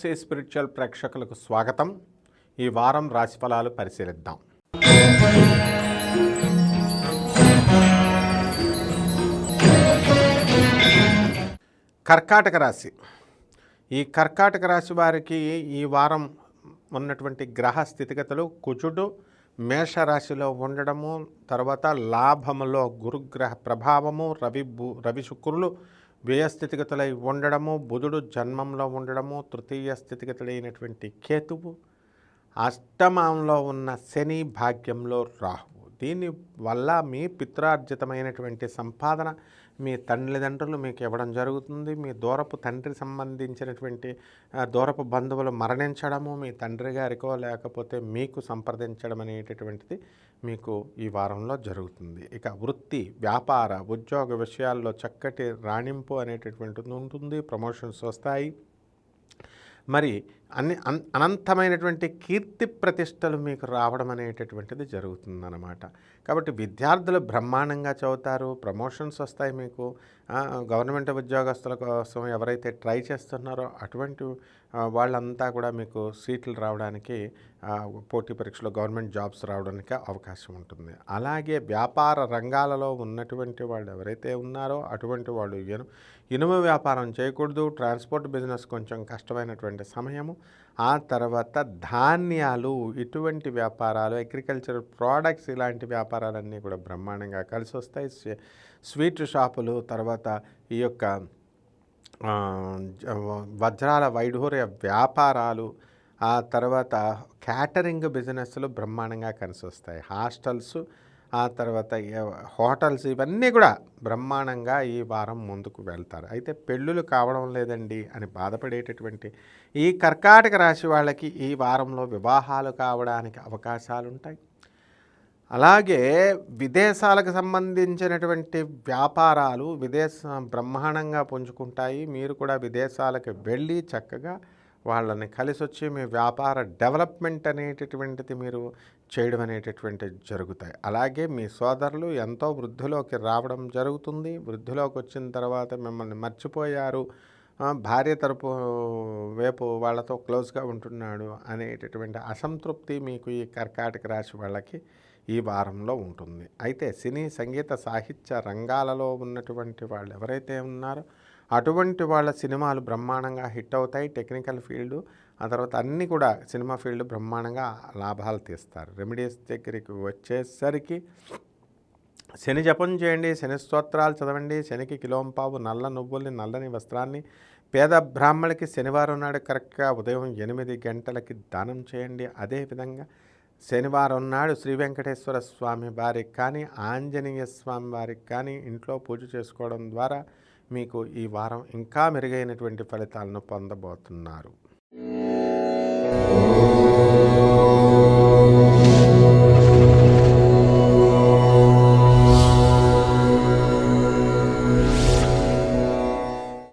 Spiritual ప్రేక్షకులకు స్వాగతం. ఈ వారం రాశిఫలాలు పరిశీలిద్దాం. కర్కాటక రాశి. ఈ కర్కాటక రాశి వారికి ఈ వారం ఉన్నటువంటి గ్రహ స్థితిగతులు కుజుడు మేషరాశిలో ఉండడము తర్వాత లాభములో గురుగ్రహ ప్రభావము రవి భూ రవి శుక్రులు వ్యయస్థితిగతులై ఉండడము బుధుడు జన్మంలో ఉండడము తృతీయ స్థితిగతులైనటువంటి కేతువు అష్టమంలో ఉన్న శని భాగ్యంలో రాహు. దీని వల్ల మీ పిత్రార్జితమైనటువంటి సంపాదన మీ తల్లిదండ్రులు మీకు ఇవ్వడం జరుగుతుంది. మీ దూరపు తండ్రి సంబంధించినటువంటి దూరపు బంధువులు మరణించడము మీ తండ్రి గారికో లేకపోతే మీకు సంప్రదించడం అనేటటువంటిది మీకు ఈ వారంలో జరుగుతుంది. ఇక వృత్తి వ్యాపార ఉద్యోగ విషయాల్లో చక్కటి రాణింపు అనేటటువంటిది ఉంటుంది. ప్రమోషన్స్ వస్తాయి. మరి అన్ని అన్ అనంతమైనటువంటి కీర్తి ప్రతిష్టలు మీకు రావడం అనేటటువంటిది జరుగుతుందన్నమాట. కాబట్టి విద్యార్థులు బ్రహ్మాండంగా చదువుతారు ప్రమోషన్స్ వస్తాయి మీకు. గవర్నమెంట్ ఉద్యోగస్తుల కోసం ఎవరైతే ట్రై చేస్తున్నారో అటువంటి వాళ్ళంతా కూడా మీకు సీట్లు రావడానికి పోటీ పరీక్షలో గవర్నమెంట్ జాబ్స్ రావడానికి అవకాశం ఉంటుంది. అలాగే వ్యాపార రంగాలలో ఉన్నటువంటి వాళ్ళు ఎవరైతే ఉన్నారో అటువంటి వాళ్ళు ఇను ఇనుము వ్యాపారం చేయకూడదు ట్రాన్స్పోర్ట్ బిజినెస్ కొంచెం కష్టమైనటువంటి సమయము ఆ తర్వాత ధాన్యాలు ఇటువంటి వ్యాపారాలు అగ్రికల్చర్ ప్రోడక్ట్స్ ఇలాంటి వ్యాపారాలన్నీ కూడా బ్రహ్మాండంగా కలిసి వస్తాయి. స్వీట్ షాపులు తర్వాత ఈ యొక్క వజ్రాల వైఢూర్య వ్యాపారాలు ఆ తర్వాత క్యాటరింగ్ బిజినెస్లు బ్రహ్మాండంగా కలిసి వస్తాయి. హాస్టల్స్ ఆ తర్వాత హోటల్స్ ఇవన్నీ కూడా బ్రహ్మాండంగా ఈ వారం ముందుకు వెళ్తారు. అయితే పెళ్ళిళ్ళు కావడం లేదండి అని బాధపడేటటువంటి ఈ కర్కాటక రాశి వాళ్ళకి ఈ వారంలో వివాహాలు కావడానికి అవకాశాలు ఉంటాయి అలాగే విదేశాలకు సంబంధించినటువంటి వ్యాపారాలు విదేశ బ్రహ్మాండంగా పుంజుకుంటాయి. మీరు కూడా విదేశాలకు వెళ్ళి చక్కగా వాళ్ళని కలిసి వచ్చి మీ వ్యాపార డెవలప్మెంట్ అనేటటువంటిది మీరు చేయడం అనేటటువంటిది జరుగుతాయి. అలాగే మీ సోదరులు ఎంతో వృద్ధిలోకి రావడం జరుగుతుంది. వృద్ధిలోకి వచ్చిన తర్వాత మిమ్మల్ని మర్చిపోయారు. భార్య తరపు వైపు వాళ్ళతో క్లోజ్గా ఉంటున్నాడు అనేటటువంటి అసంతృప్తి మీకు ఈ కర్కాటక రాశి వాళ్ళకి ఈ వారంలో ఉంటుంది. అయితే సినీ సంగీత సాహిత్య రంగాలలో ఉన్నటువంటి వాళ్ళు ఎవరైతే ఉన్నారో అటువంటి వాళ్ళ సినిమాలు బ్రహ్మాండంగా హిట్ అవుతాయి టెక్నికల్ ఫీల్డ్ ఆ తర్వాత అన్నీ కూడా సినిమా ఫీల్డ్ బ్రహ్మాండంగా లాభాలు తీస్తారు. రెమెడీస్ దగ్గరికి వచ్చేసరికి శని జపం చేయండి శని స్తోత్రాలు చదవండి శనికి కిలోంపావు నల్ల నువ్వుల్ని నల్లని వస్త్రాన్ని పేద బ్రాహ్మణికి శనివారం నాడు కరెక్ట్గా ఉదయం ఎనిమిది గంటలకి దానం చేయండి. అదేవిధంగా శనివారం నాడు శ్రీ వెంకటేశ్వర స్వామి వారికి కానీ ఆంజనేయ స్వామి వారికి కానీ ఇంట్లో పూజ చేసుకోవడం ద్వారా మీకు ఈ వారం ఇంకా మెరుగైనటువంటి ఫలితాలను పొందబోతున్నారు.